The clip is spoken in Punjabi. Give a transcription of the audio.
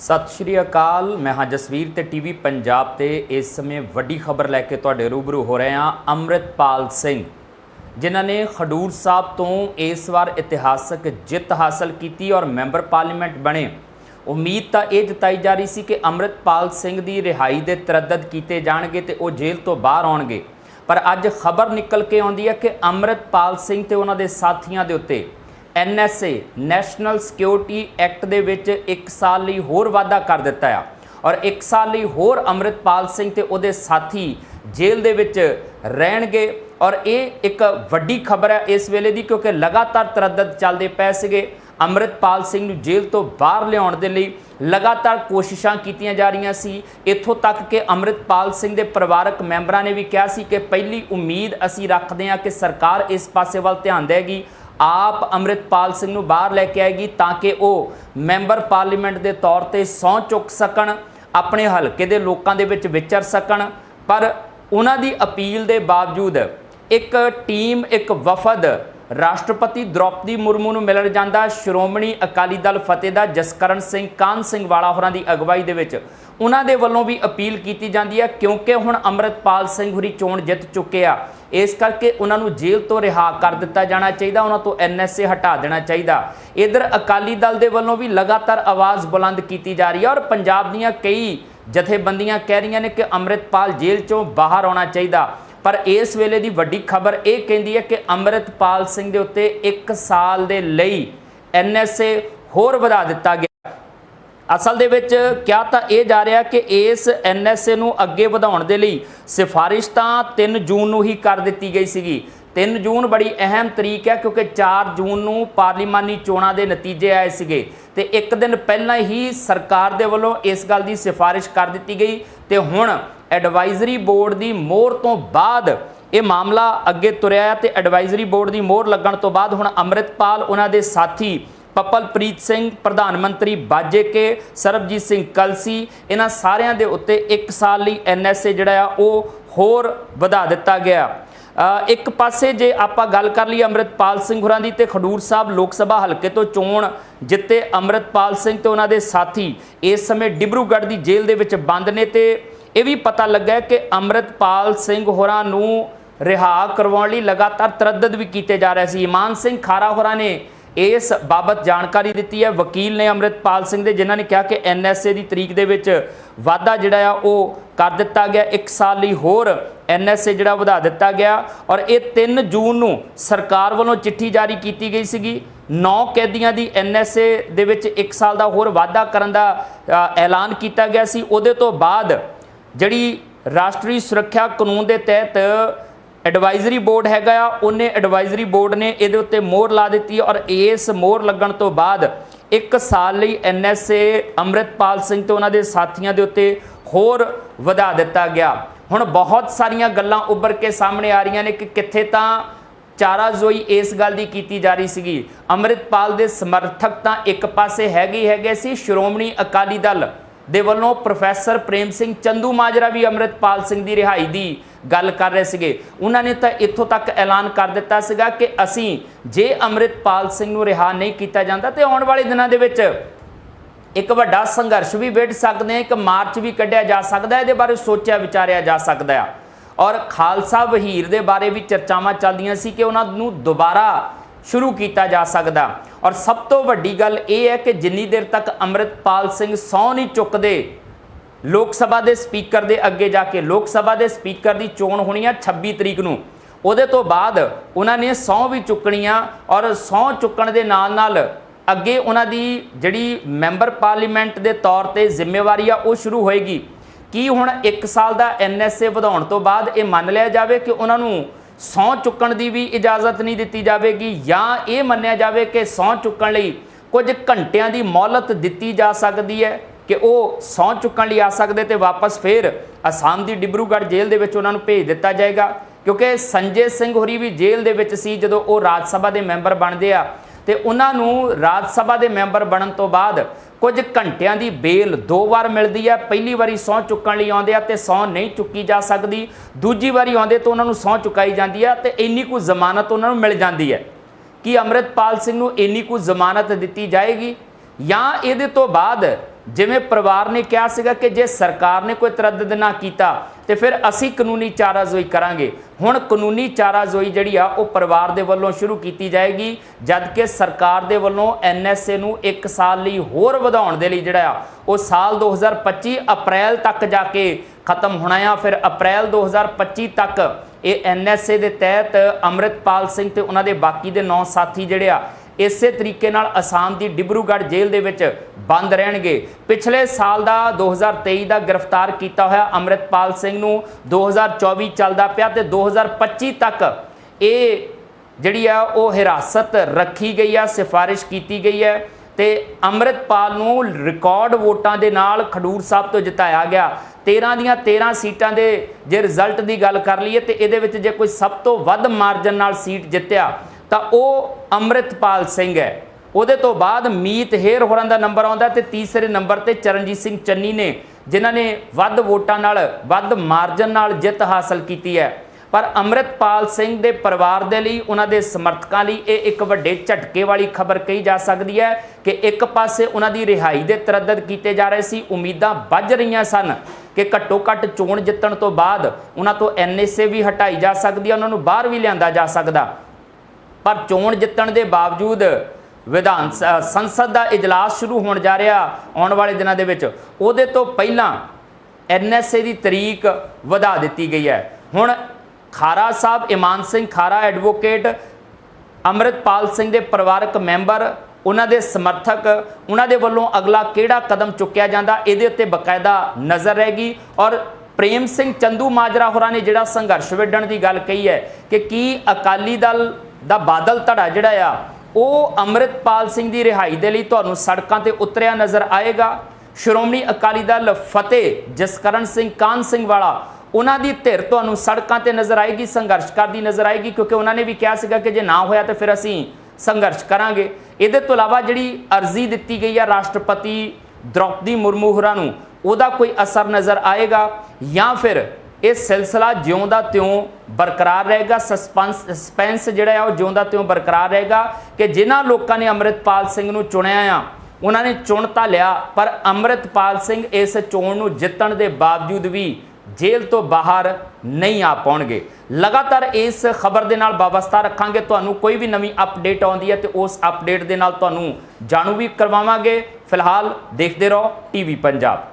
ਸਤਿ ਸ਼੍ਰੀ ਅਕਾਲ। ਮੈਂ ਹਾਂ ਜਸਵੀਰ ਤੇ ਟੀਵੀ ਪੰਜਾਬ ਤੇ ਇਸ ਸਮੇਂ ਵੱਡੀ ਖਬਰ ਲੈ ਕੇ ਤੁਹਾਡੇ ਰੂਬਰੂ ਹੋ ਰਹੇ ਹਾਂ, ਅੰਮ੍ਰਿਤਪਾਲ ਸਿੰਘ। ਜਿਨ੍ਹਾਂ ਨੇ ਖਡੂਰ ਸਾਹਿਬ ਤੋਂ ਇਸ ਵਾਰ ਇਤਿਹਾਸਕ ਜਿੱਤ ਹਾਸਲ ਕੀਤੀ ਔਰ ਮੈਂਬਰ ਪਾਰਲੀਮੈਂਟ ਬਣੇ। ਉਮੀਦ ਤਾਂ ਇਹ ਜਤਾਈ ਜਾ ਰਹੀ ਸੀ ਕਿ ਅੰਮ੍ਰਿਤਪਾਲ ਸਿੰਘ ਦੀ ਰਿਹਾਈ ਦੇ ਤਰੱਦਦ ਕੀਤੇ ਜਾਣਗੇ ਤੇ ਉਹ ਜੇਲ੍ਹ ਤੋਂ ਬਾਹਰ ਆਉਣਗੇ। ਪਰ ਅੱਜ ਖਬਰ ਨਿਕਲ ਕੇ ਆਉਂਦੀ ਹੈ ਕਿ ਅੰਮ੍ਰਿਤਪਾਲ ਸਿੰਘ ਤੇ ਉਹਨਾਂ ਦੇ ਸਾਥੀਆਂ ਦੇ ਉੱਤੇ ਐਨਐਸਏ, ਨੈਸ਼ਨਲ ਸਿਕਿਉਰਿਟੀ ਐਕਟ ਦੇ ਵਿੱਚ 1 ਸਾਲ ਲਈ ਹੋਰ ਵਾਅਦਾ ਕਰ ਦਿੱਤਾ ਆ। ਔਰ 1 ਸਾਲ ਲਈ ਹੋਰ ਅੰਮ੍ਰਿਤਪਾਲ ਸਿੰਘ ਤੇ ਉਹਦੇ ਸਾਥੀ ਜੇਲ੍ਹ ਦੇ ਵਿੱਚ ਰਹਿਣਗੇ। ਔਰ ਇਹ ਇੱਕ ਵੱਡੀ ਖਬਰ ਹੈ ਇਸ ਵੇਲੇ ਦੀ, ਕਿਉਂਕਿ ਲਗਾਤਾਰ ਤਰੱਦਦ ਚੱਲਦੇ ਪਏ ਸੀਗੇ ਅੰਮ੍ਰਿਤਪਾਲ ਸਿੰਘ ਨੂੰ ਜੇਲ੍ਹ ਤੋਂ ਬਾਹਰ ਲਿਆਉਣ ਦੇ ਲਈ। ਲਗਾਤਾਰ ਕੋਸ਼ਿਸ਼ਾਂ ਕੀਤੀਆਂ ਜਾ ਰਹੀਆਂ ਸੀ। ਇੱਥੋਂ ਤੱਕ ਕਿ ਅੰਮ੍ਰਿਤਪਾਲ ਸਿੰਘ ਦੇ ਪਰਿਵਾਰਕ ਮੈਂਬਰਾਂ ਨੇ ਵੀ ਕਿਹਾ ਸੀ ਕਿ ਪਹਿਲੀ ਉਮੀਦ ਅਸੀਂ ਰੱਖਦੇ ਹਾਂ ਕਿ ਸਰਕਾਰ ਇਸ ਪਾਸੇ ਵੱਲ ਧਿਆਨ ਦੇਗੀ ਆਪ ਅੰਮ੍ਰਿਤਪਾਲ ਸਿੰਘ ਨੂੰ ਬਾਹਰ ਲੈ ਕੇ ਆਏਗੀ ਤਾਂ ਕਿ ਉਹ ਮੈਂਬਰ ਪਾਰਲੀਮੈਂਟ ਦੇ ਤੌਰ ਤੇ ਸਹੁੰ ਚੁੱਕ ਸਕਣ, ਆਪਣੇ ਹਲਕੇ ਦੇ ਲੋਕਾਂ ਦੇ ਵਿੱਚ ਵਿਚਰ ਸਕਣ। ਪਰ ਉਹਨਾਂ ਦੀ ਅਪੀਲ ਦੇ ਬਾਵਜੂਦ ਇੱਕ ਟੀਮ, ਇੱਕ ਵਫਦ ਰਾਸ਼ਟਰਪਤੀ ਦ੍ਰੋਪਦੀ ਮੁਰਮੂ ਨੂੰ ਮਿਲਣ ਜਾਂਦਾ ਸ਼੍ਰੋਮਣੀ ਅਕਾਲੀ ਦਲ ਫਤਿਹ ਦਾ ਜਸਕਰਨ ਸਿੰਘ, ਕਾਨ ਸਿੰਘ ਵਾਲਾ ਹੋਰਾਂ ਦੀ ਅਗਵਾਈ ਦੇ ਵਿੱਚ। ਉਹਨਾਂ ਦੇ ਵੱਲੋਂ ਵੀ ਅਪੀਲ ਕੀਤੀ ਜਾਂਦੀ ਹੈ ਕਿਉਂਕਿ ਹੁਣ ਅੰਮ੍ਰਿਤਪਾਲ ਸਿੰਘ ਹੁਰੀ ਚੋਣ ਜਿੱਤ ਚੁੱਕੇ ਆ। ਇਸ ਕਰਕੇ ਉਹਨਾਂ ਨੂੰ ਜੇਲ੍ਹ ਤੋਂ ਰਿਹਾ ਕਰ ਦਿੱਤਾ ਜਾਣਾ ਚਾਹੀਦਾ, ਉਹਨਾਂ ਤੋਂ ਐਨਐਸਏ ਹਟਾ ਦੇਣਾ ਚਾਹੀਦਾ। ਇਧਰ ਅਕਾਲੀ ਦਲ ਦੇ ਵੱਲੋਂ ਵੀ ਲਗਾਤਾਰ ਆਵਾਜ਼ ਬੁਲੰਦ ਕੀਤੀ ਜਾ ਰਹੀ ਹੈ ਔਰ ਪੰਜਾਬ ਦੀਆਂ ਕਈ ਜਥੇਬੰਦੀਆਂ ਕਹਿ ਰਹੀਆਂ ਨੇ ਕਿ ਅੰਮ੍ਰਿਤਪਾਲ ਜੇਲ੍ਹ ਚੋਂ ਬਾਹਰ ਆਉਣਾ ਚਾਹੀਦਾ। ਪਰ ਇਸ ਵੇਲੇ ਦੀ ਵੱਡੀ ਖਬਰ ਇਹ ਕਹਿੰਦੀ ਹੈ ਕਿ ਅੰਮ੍ਰਿਤਪਾਲ ਸਿੰਘ ਦੇ ਉੱਤੇ 1 ਸਾਲ ਦੇ ਲਈ ਐਨਐਸਏ ਹੋਰ ਵਧਾ ਦਿੱਤਾ ਗਿਆ। ਅਸਲ ਦੇ ਵਿੱਚ ਕਿਹਾ ਤਾਂ ਇਹ ਜਾ ਰਿਹਾ ਕਿ ਇਸ ਐਨਐਸਏ ਨੂੰ ਅੱਗੇ ਵਧਾਉਣ ਦੇ ਲਈ ਸਿਫਾਰਿਸ਼ ਤਾਂ 3 ਜੂਨ ਨੂੰ ਹੀ ਕਰ ਦਿੱਤੀ ਗਈ ਸੀਗੀ। 3 ਜੂਨ ਬੜੀ ਅਹਿਮ ਤਰੀਕ ਹੈ ਕਿਉਂਕਿ 4 ਜੂਨ ਨੂੰ ਪਾਰਲੀਮਾਨੀ ਚੋਣਾਂ ਦੇ ਨਤੀਜੇ ਆਏ ਸੀਗੇ ਤੇ ਇੱਕ ਦਿਨ ਪਹਿਲਾਂ ਹੀ ਸਰਕਾਰ ਦੇ ਵੱਲੋਂ ਇਸ ਗੱਲ ਦੀ ਸਿਫਾਰਿਸ਼ ਕਰ ਦਿੱਤੀ ਗਈ ਤੇ ਹੁਣ ਐਡਵਾਈਜ਼ਰੀ ਬੋਰਡ ਦੀ ਮੋਹਰ ਤੋਂ ਬਾਅਦ ਇਹ ਮਾਮਲਾ ਅੱਗੇ ਤੁਰਿਆ ਤੇ ਐਡਵਾਈਜ਼ਰੀ ਬੋਰਡ ਦੀ ਮੋਹਰ ਲੱਗਣ ਤੋਂ ਬਾਅਦ ਹੁਣ ਅੰਮ੍ਰਿਤਪਾਲ, ਉਹਨਾਂ ਦੇ ਸਾਥੀ ਪਪਲਪ੍ਰੀਤ ਸਿੰਘ, ਪ੍ਰਧਾਨ ਮੰਤਰੀ ਬਾਜੇ ਕੇ ਸਰਬਜੀਤ ਸਿੰਘ ਕਲਸੀ, ਇਹਨਾਂ ਸਾਰਿਆਂ ਦੇ ਉੱਤੇ 1 ਸਾਲ ਲਈ ਐਨਐਸਏ ਜਿਹੜਾ ਆ, ਉਹ ਹੋਰ ਵਧਾ ਦਿੱਤਾ ਗਿਆ। ਇੱਕ ਪਾਸੇ ਜੇ ਆਪਾਂ ਗੱਲ ਕਰ ਲਈ ਅੰਮ੍ਰਿਤਪਾਲ ਸਿੰਘ ਹੋਰਾਂ ਦੀ ਤੇ ਖਡੂਰ ਸਾਹਿਬ ਲੋਕ ਸਭਾ ਹਲਕੇ ਤੋਂ ਚੋਣ ਜਿੱਤੇ ਅੰਮ੍ਰਿਤਪਾਲ ਸਿੰਘ ਤੇ ਉਹਨਾਂ ਦੇ ਸਾਥੀ, ਇਸ ਸਮੇਂ ਡਿਬਰੂਗੜ੍ਹ ਦੀ ਜੇਲ੍ਹ ਦੇ ਵਿੱਚ ਬੰਦ ਨੇ ਤੇ ਇਹ ਵੀ ਪਤਾ ਲੱਗਾ ਕਿ ਅੰਮ੍ਰਿਤਪਾਲ ਸਿੰਘ ਹੋਰਾਂ ਨੂੰ ਰਿਹਾ ਕਰਵਾਉਣ ਲਈ ਲਗਾਤਾਰ ਤਰੱਦਦ ਵੀ ਕੀਤੇ ਜਾ ਰਹੇ ਸੀ। ਇਮਾਨ ਸਿੰਘ ਖਾਰਾ ਹੋਰਾਂ ਨੇ ਇਸ ਬਾਬਤ ਜਾਣਕਾਰੀ ਦਿੱਤੀ ਹੈ। ਵਕੀਲ ਨੇ ਅੰਮ੍ਰਿਤਪਾਲ ਸਿੰਘ ਦੇ, ਜਿਨ੍ਹਾਂ ਨੇ ਕਿਹਾ ਕਿ ਐਨਐਸਏ ਦੀ ਤਰੀਕ ਦੇ ਵਿੱਚ ਵਾਅਦਾ ਜਿਹੜਾ ਆ, ਉਹ ਕਰ ਦਿੱਤਾ ਗਿਆ। 1 ਸਾਲ ਲਈ ਹੋਰ ਐਨਐਸਏ ਜਿਹੜਾ ਵਧਾ ਦਿੱਤਾ ਗਿਆ ਔਰ ਇਹ 3 ਜੂਨ ਨੂੰ ਸਰਕਾਰ ਵੱਲੋਂ ਚਿੱਠੀ ਜਾਰੀ ਕੀਤੀ ਗਈ ਸੀਗੀ। 9 ਕੈਦੀਆਂ ਦੀ ਐਨਐਸਏ ਦੇ ਵਿੱਚ 1 ਸਾਲ ਦਾ ਹੋਰ ਵਾਅਦਾ ਕਰਨ ਦਾ ਐਲਾਨ ਕੀਤਾ ਗਿਆ ਸੀ। ਉਹਦੇ ਤੋਂ ਬਾਅਦ ਜਿਹੜੀ ਰਾਸ਼ਟਰੀ ਸੁਰੱਖਿਆ ਕਾਨੂੰਨ ਦੇ ਤਹਿਤ ਐਡਵਾਈਜ਼ਰੀ ਬੋਰਡ ਹੈਗਾ ਆ, ਉਹਨੇ ਐਡਵਾਈਜ਼ਰੀ ਬੋਰਡ ਨੇ ਇਹਦੇ ਉੱਤੇ ਮੋਹਰ ਲਾ ਦਿੱਤੀ ਔਰ ਇਸ ਮੋਹਰ ਲੱਗਣ ਤੋਂ ਬਾਅਦ 1 ਸਾਲ ਲਈ ਐਨਐਸਏ ਅੰਮ੍ਰਿਤਪਾਲ ਸਿੰਘ ਤੇ ਉਹਨਾਂ ਦੇ ਸਾਥੀਆਂ ਦੇ ਉੱਤੇ ਹੋਰ ਵਧਾ ਦਿੱਤਾ ਗਿਆ। ਹੁਣ ਬਹੁਤ ਸਾਰੀਆਂ ਗੱਲਾਂ ਉੱਭਰ ਕੇ ਸਾਹਮਣੇ ਆ ਰਹੀਆਂ ਨੇ ਕਿ ਕਿੱਥੇ ਤਾਂ ਚਾਰਾਜ਼ੋਈ ਇਸ ਗੱਲ ਦੀ ਕੀਤੀ ਜਾ ਰਹੀ ਸੀਗੀ। ਅੰਮ੍ਰਿਤਪਾਲ ਦੇ ਸਮਰਥਕ ਤਾਂ ਇੱਕ ਪਾਸੇ ਹੈਗੇ ਹੈਗੇ ਸੀ, ਸ਼੍ਰੋਮਣੀ ਅਕਾਲੀ ਦਲ। ਦੇ ਵੱਲੋਂ ਪ੍ਰੋਫੈਸਰ ਪ੍ਰੇਮ ਸਿੰਘ ਚੰਦੂ ਮਾਜਰਾ ਵੀ ਅੰਮ੍ਰਿਤਪਾਲ ਸਿੰਘ ਦੀ ਰਿਹਾਈ ਦੀ ਗੱਲ ਕਰ ਰਹੇ ਸੀਗੇ। ਉਹਨਾਂ ਨੇ ਤਾਂ ਇੱਥੋਂ ਤੱਕ ਐਲਾਨ ਕਰ ਦਿੱਤਾ ਸੀਗਾ ਕਿ ਅਸੀਂ ਜੇ ਅੰਮ੍ਰਿਤਪਾਲ ਸਿੰਘ ਨੂੰ ਰਿਹਾ ਨਹੀਂ ਕੀਤਾ ਜਾਂਦਾ ਤੇ ਆਉਣ ਵਾਲੇ ਦਿਨਾਂ ਦੇ ਵਿੱਚ ਇੱਕ ਵੱਡਾ ਸੰਘਰਸ਼ ਵੀ ਵਿੱਢ ਸਕਦੇ ਹਾਂ, ਇੱਕ ਮਾਰਚ ਵੀ ਕੱਢਿਆ ਜਾ ਸਕਦਾ ਇਹਦੇ ਬਾਰੇ ਸੋਚਿਆ ਵਿਚਾਰਿਆ ਜਾ ਸਕਦਾ ਹੈ। ਔਰ ਖਾਲਸਾ ਵਹੀਰ ਦੇ ਬਾਰੇ ਵੀ ਚਰਚਾਵਾਂ ਚੱਲਦੀਆਂ ਸੀ ਕਿ ਉਹਨਾਂ ਨੂੰ ਦੁਬਾਰਾ ਸ਼ੁਰੂ ਕੀਤਾ ਜਾ ਸਕਦਾ। ਔਰ ਸਭ ਤੋਂ ਵੱਡੀ ਗੱਲ ਇਹ ਹੈ ਕਿ ਜਿੰਨੀ ਦੇਰ ਤੱਕ ਅੰਮ੍ਰਿਤਪਾਲ ਸਿੰਘ ਸਹੁੰ ਨਹੀਂ ਚੁੱਕਦੇ, ਲੋਕ ਸਭਾ ਦੇ ਸਪੀਕਰ ਦੇ ਅੱਗੇ ਜਾ ਕੇ, ਲੋਕ ਸਭਾ ਦੇ ਸਪੀਕਰ ਦੀ ਚੋਣ ਹੋਣੀ ਆ 26 ਤਰੀਕ ਨੂੰ। ਉਹਦੇ ਤੋਂ ਬਾਅਦ ਉਹਨਾਂ ਨੇ ਸਹੁੰ ਵੀ ਚੁੱਕਣੀਆਂ ਔਰ ਸਹੁੰ ਚੁੱਕਣ ਦੇ ਨਾਲ ਨਾਲ ਅੱਗੇ ਉਹਨਾਂ ਦੀ ਜਿਹੜੀ ਮੈਂਬਰ ਪਾਰਲੀਮੈਂਟ ਦੇ ਤੌਰ ਤੇ ਜ਼ਿੰਮੇਵਾਰੀ ਆ ਉਹ ਸ਼ੁਰੂ ਹੋਏਗੀ। ਕੀ ਹੁਣ 1 ਸਾਲ ਦਾ ਐਨਐਸਏ ਵਧਾਉਣ ਤੋਂ ਬਾਅਦ ਇਹ ਮੰਨ ਲਿਆ ਜਾਵੇ ਕਿ ਉਹਨਾਂ ਨੂੰ ਸਹੁੰ ਚੁੱਕਣ ਦੀ ਵੀ ਇਜਾਜ਼ਤ ਨਹੀਂ ਦਿੱਤੀ ਜਾਵੇਗੀ ਜਾਂ ਇਹ ਮੰਨਿਆ ਜਾਵੇ ਕਿ ਸਹੁੰ ਚੁੱਕਣ ਲਈ ਕੁਝ ਘੰਟਿਆਂ ਦੀ ਮੌਲਤ ਦਿੱਤੀ ਜਾ ਸਕਦੀ ਹੈ ਕਿ ਉਹ ਸਹੁੰ ਚੁੱਕਣ ਲਈ ਆ ਸਕਦੇ ਤੇ ਵਾਪਸ ਫੇਰ ਅਸਾਮ ਦੀ ਡਿਬਰੂਗੜ੍ਹ ਜੇਲ੍ਹ ਦੇ ਵਿੱਚ ਉਹਨਾਂ ਨੂੰ ਭੇਜ ਦਿੱਤਾ ਜਾਏਗਾ। ਕਿਉਂਕਿ ਸੰਜੇ ਸਿੰਘ ਹੋਰੀ ਵੀ ਜੇਲ੍ਹ ਦੇ ਵਿੱਚ ਸੀ ਜਦੋਂ ਉਹ ਰਾਜ ਸਭਾ ਦੇ ਮੈਂਬਰ ਬਣਦੇ ਆ ਤੇ ਉਹਨਾਂ ਨੂੰ ਰਾਜ ਸਭਾ ਦੇ ਮੈਂਬਰ ਬਣਨ ਤੋਂ ਬਾਅਦ ਕੁਝ ਘੰਟਿਆਂ ਦੀ ਬੇਲ ਦੋ ਵਾਰ ਮਿਲਦੀ ਹੈ। ਪਹਿਲੀ ਵਾਰੀ ਸਹੁੰ ਚੁੱਕਣ ਲਈ ਆਉਂਦੇ ਆ ਤੇ ਸਹੁੰ ਨਹੀਂ ਚੁੱਕੀ ਜਾ ਸਕਦੀ। ਦੂਜੀ ਵਾਰੀ ਆਉਂਦੇ ਤਾਂ ਉਹਨਾਂ ਨੂੰ ਸਹੁੰ ਚੁਕਾਈ ਜਾਂਦੀ ਹੈ ਤੇ ਇੰਨੀ ਕੁ ਜ਼ਮਾਨਤ ਉਹਨਾਂ ਨੂੰ ਮਿਲ ਜਾਂਦੀ ਹੈ ਕਿ ਅੰਮ੍ਰਿਤਪਾਲ ਸਿੰਘ ਨੂੰ ਇੰਨੀ ਕੁ ਜ਼ਮਾਨਤ ਦਿੱਤੀ ਜਾਏਗੀ। ਜਾਂ ਇਹਦੇ ਤੋਂ ਬਾਅਦ ਜਿਵੇਂ ਪਰਿਵਾਰ ਨੇ ਕਿਹਾ ਸੀਗਾ ਕਿ ਜੇ ਸਰਕਾਰ ਨੇ ਕੋਈ ਤਰੱਦਦ ਨਾ ਕੀਤਾ ਤੇ ਫਿਰ ਅਸੀਂ ਕਾਨੂੰਨੀ ਚਾਰਾਜ਼ੋਈ ਕਰਾਂਗੇ। ਹੁਣ ਕਾਨੂੰਨੀ ਚਾਰਾਜ਼ੋਈ ਜਿਹੜੀ ਆ, ਉਹ ਪਰਿਵਾਰ ਦੇ ਵੱਲੋਂ ਸ਼ੁਰੂ ਕੀਤੀ ਜਾਏਗੀ, ਜਦਕਿ ਸਰਕਾਰ ਦੇ ਵੱਲੋਂ ਐਨਐਸਏ ਨੂੰ 1 ਸਾਲ ਲਈ ਹੋਰ ਵਧਾਉਣ ਦੇ ਲਈ ਜਿਹੜਾ ਆ, ਉਹ ਸਾਲ 2025 ਅਪ੍ਰੈਲ ਤੱਕ ਜਾ ਕੇ ਖਤਮ ਹੋਣਾ ਆ। ਫਿਰ ਅਪ੍ਰੈਲ 2025 ਤੱਕ ਇਹ ਐਨਐਸਏ ਦੇ ਤਹਿਤ ਅੰਮ੍ਰਿਤਪਾਲ ਸਿੰਘ ਤੇ ਉਹਨਾਂ ਦੇ ਬਾਕੀ ਦੇ 9 ਸਾਥੀ ਜਿਹੜੇ ਆ ਇਸੇ ਤਰੀਕੇ ਨਾਲ ਅਸਾਮ ਦੀ ਡਿਬਰੂਗੜ੍ਹ ਜੇਲ੍ਹ ਦੇ ਵਿੱਚ ਬੰਦ ਰਹਿਣਗੇ। ਪਿਛਲੇ ਸਾਲ ਦਾ 2023 ਦਾ ਗ੍ਰਿਫਤਾਰ ਕੀਤਾ ਹੋਇਆ ਅੰਮ੍ਰਿਤਪਾਲ ਸਿੰਘ ਨੂੰ 2024 ਚੱਲਦਾ ਪਿਆ ਤੇ 2025 ਤੱਕ ਇਹ ਜਿਹੜੀ ਆ, ਉਹ ਹਿਰਾਸਤ ਰੱਖੀ ਗਈ ਆ, ਸਿਫਾਰਿਸ਼ ਕੀਤੀ ਗਈ ਹੈ ਤੇ ਅੰਮ੍ਰਿਤਪਾਲ ਨੂੰ ਰਿਕਾਰਡ ਵੋਟਾਂ ਦੇ ਨਾਲ ਖਡੂਰ ਸਾਹਿਬ ਤੋਂ ਜਿਤਾਇਆ ਗਿਆ। 13 ਦੀਆਂ 13 ਸੀਟਾਂ ਦੇ ਜੇ ਰਿਜ਼ਲਟ ਦੀ ਗੱਲ ਕਰ ਲਈਏ ਤੇ ਇਹਦੇ ਵਿੱਚ ਜੇ ਕੋਈ ਸਭ ਤੋਂ ਵੱਧ ਮਾਰਜਨ ਨਾਲ ਸੀਟ ਜਿੱਤਿਆ ਤਾਂ ਉਹ ਅੰਮ੍ਰਿਤਪਾਲ ਸਿੰਘ ਹੈ। ਉਹਦੇ ਤੋਂ ਬਾਅਦ ਮੀਤ ਹੇਰ ਹੋਰਾਂ ਦਾ ਨੰਬਰ ਆਉਂਦਾ ਤੇ ਤੀਸਰੇ ਨੰਬਰ ਤੇ ਚਰਨਜੀਤ ਸਿੰਘ ਚੰਨੀ ਨੇ, ਜਿਨ੍ਹਾਂ ਨੇ ਵੱਧ ਵੋਟਾਂ ਨਾਲ, ਵੱਧ ਮਾਰਜਨ ਨਾਲ ਜਿੱਤ ਹਾਸਲ ਕੀਤੀ ਹੈ। ਪਰ ਅੰਮ੍ਰਿਤਪਾਲ ਸਿੰਘ ਦੇ ਪਰਿਵਾਰ ਦੇ ਲਈ, ਉਹਨਾਂ ਦੇ ਸਮਰਥਕਾਂ ਲਈ ਇਹ ਇੱਕ ਵੱਡੇ ਝਟਕੇ ਵਾਲੀ ਖਬਰ ਕਹੀ ਜਾ ਸਕਦੀ ਹੈ ਕਿ ਇੱਕ ਪਾਸੇ ਉਹਨਾਂ ਦੀ ਰਿਹਾਈ ਦੇ ਤਰੱਦਦ ਕੀਤੇ ਜਾ ਰਹੇ ਸੀ, ਉਮੀਦਾਂ ਵੱਜ ਰਹੀਆਂ ਸਨ ਕਿ ਘੱਟੋ ਘੱਟ ਚੋਣ ਜਿੱਤਣ ਤੋਂ ਬਾਅਦ ਉਹਨਾਂ ਤੋਂ ਐਨਐਸਏ ਵੀ ਹਟਾਈ ਜਾ ਸਕਦੀ ਹੈ, ਉਹਨਾਂ ਨੂੰ ਬਾਹਰ ਵੀ ਲਿਆਂਦਾ ਜਾ ਸਕਦਾ। ਪਰ ਚੋਣ ਜਿੱਤਣ ਦੇ ਬਾਵਜੂਦ ਵਿਧਾਨ ਸ- ਸੰਸਦ ਦਾ ਇਜਲਾਸ ਸ਼ੁਰੂ ਹੋਣ ਜਾ ਰਿਹਾ ਆਉਣ ਵਾਲੇ ਦਿਨਾਂ ਦੇ ਵਿੱਚ, ਉਹਦੇ ਤੋਂ ਪਹਿਲਾਂ ਐਨਐਸਏ ਦੀ ਤਰੀਕ ਵਧਾ ਦਿੱਤੀ ਗਈ ਹੈ। ਹੁਣ ਖਾਰਾ ਸਾਹਿਬ, ਇਮਾਨ ਸਿੰਘ ਖਾਰਾ ਐਡਵੋਕੇਟ, ਅੰਮ੍ਰਿਤਪਾਲ ਸਿੰਘ ਦੇ ਪਰਿਵਾਰਕ ਮੈਂਬਰ, ਉਹਨਾਂ ਦੇ ਸਮਰਥਕ, ਉਹਨਾਂ ਦੇ ਵੱਲੋਂ ਅਗਲਾ ਕਿਹੜਾ ਕਦਮ ਚੁੱਕਿਆ ਜਾਂਦਾ, ਇਹਦੇ ਉੱਤੇ ਬਕਾਇਦਾ ਨਜ਼ਰ ਰਹੇਗੀ। ਔਰ ਪ੍ਰੇਮ ਸਿੰਘ ਚੰਦੂ ਮਾਜਰਾ ਹੋਰਾਂ ਨੇ ਜਿਹੜਾ ਸੰਘਰਸ਼ ਵਿੱਢਣ ਦੀ ਗੱਲ ਕਹੀ ਹੈ ਕਿ ਕੀ ਅਕਾਲੀ ਦਲ ਦਾ ਬਾਦਲ ਧੜਾ ਜਿਹੜਾ ਆ, ਉਹ ਅੰਮ੍ਰਿਤਪਾਲ ਸਿੰਘ ਦੀ ਰਿਹਾਈ ਦੇ ਲਈ ਤੁਹਾਨੂੰ ਸੜਕਾਂ ਤੇ ਉਤਰਿਆ ਨਜ਼ਰ ਆਏਗਾ। ਸ਼੍ਰੋਮਣੀ ਅਕਾਲੀ ਦਲ ਫਤਿਹ ਜਸਕਰਨ ਸਿੰਘ, ਕਾਨ ਸਿੰਘ ਵਾਲਾ, ਉਹਨਾਂ ਦੀ ਧਿਰ ਤੁਹਾਨੂੰ ਸੜਕਾਂ ਤੇ ਨਜ਼ਰ ਆਏਗੀ ਸੰਘਰਸ਼ ਕਰਦੀ ਨਜ਼ਰ ਆਏਗੀ, ਕਿਉਂਕਿ ਉਹਨਾਂ ਨੇ ਵੀ ਕਿਹਾ ਸੀਗਾ ਕਿ ਜੇ ਨਾ ਹੋਇਆ ਤਾਂ ਫਿਰ ਅਸੀਂ ਸੰਘਰਸ਼ ਕਰਾਂਗੇ। ਇਹਦੇ ਤੋਂ ਇਲਾਵਾ ਜਿਹੜੀ ਅਰਜ਼ੀ ਦਿੱਤੀ ਗਈ ਆ ਰਾਸ਼ਟਰਪਤੀ ਦ੍ਰੌਪਦੀ ਮੁਰਮੂ ਹੋਰਾਂ ਨੂੰ, ਉਹਦਾ ਕੋਈ ਅਸਰ ਨਜ਼ਰ ਆਏਗਾ ਜਾਂ ਫਿਰ ਇਹ ਸਿਲਸਿਲਾ ਜਿਉਂਦਾ ਤਿਉਂ ਬਰਕਰਾਰ ਰਹੇਗਾ, ਸਸਪੈਂਸ ਸਸਪੈਂਸ ਜਿਹੜਾ ਆ ਉਹ ਜਿਉਂਦਾ ਤਿਉਂ ਬਰਕਰਾਰ ਰਹੇਗਾ ਕਿ ਜਿਨ੍ਹਾਂ ਲੋਕਾਂ ਨੇ ਅੰਮ੍ਰਿਤਪਾਲ ਸਿੰਘ ਨੂੰ ਚੁਣਿਆ ਆ, ਉਹਨਾਂ ਨੇ ਚੁਣ ਤਾਂ ਲਿਆ, ਪਰ ਅੰਮ੍ਰਿਤਪਾਲ ਸਿੰਘ ਇਸ ਚੋਣ ਨੂੰ ਜਿੱਤਣ ਦੇ ਬਾਵਜੂਦ ਵੀ ਜੇਲ੍ਹ ਤੋਂ ਬਾਹਰ ਨਹੀਂ ਆ ਪਾਉਣਗੇ। ਲਗਾਤਾਰ ਇਸ ਖਬਰ ਦੇ ਨਾਲ ਵਾਬਸਤਾ ਰੱਖਾਂਗੇ। ਤੁਹਾਨੂੰ ਕੋਈ ਵੀ ਨਵੀਂ ਅਪਡੇਟ ਆਉਂਦੀ ਹੈ ਤੇ ਉਸ ਅਪਡੇਟ ਦੇ ਨਾਲ ਤੁਹਾਨੂੰ ਜਾਣੂ ਵੀ ਕਰਵਾਵਾਂਗੇ। ਫਿਲਹਾਲ ਦੇਖਦੇ ਰਹੋ, ਟੀਵੀ ਪੰਜਾਬ।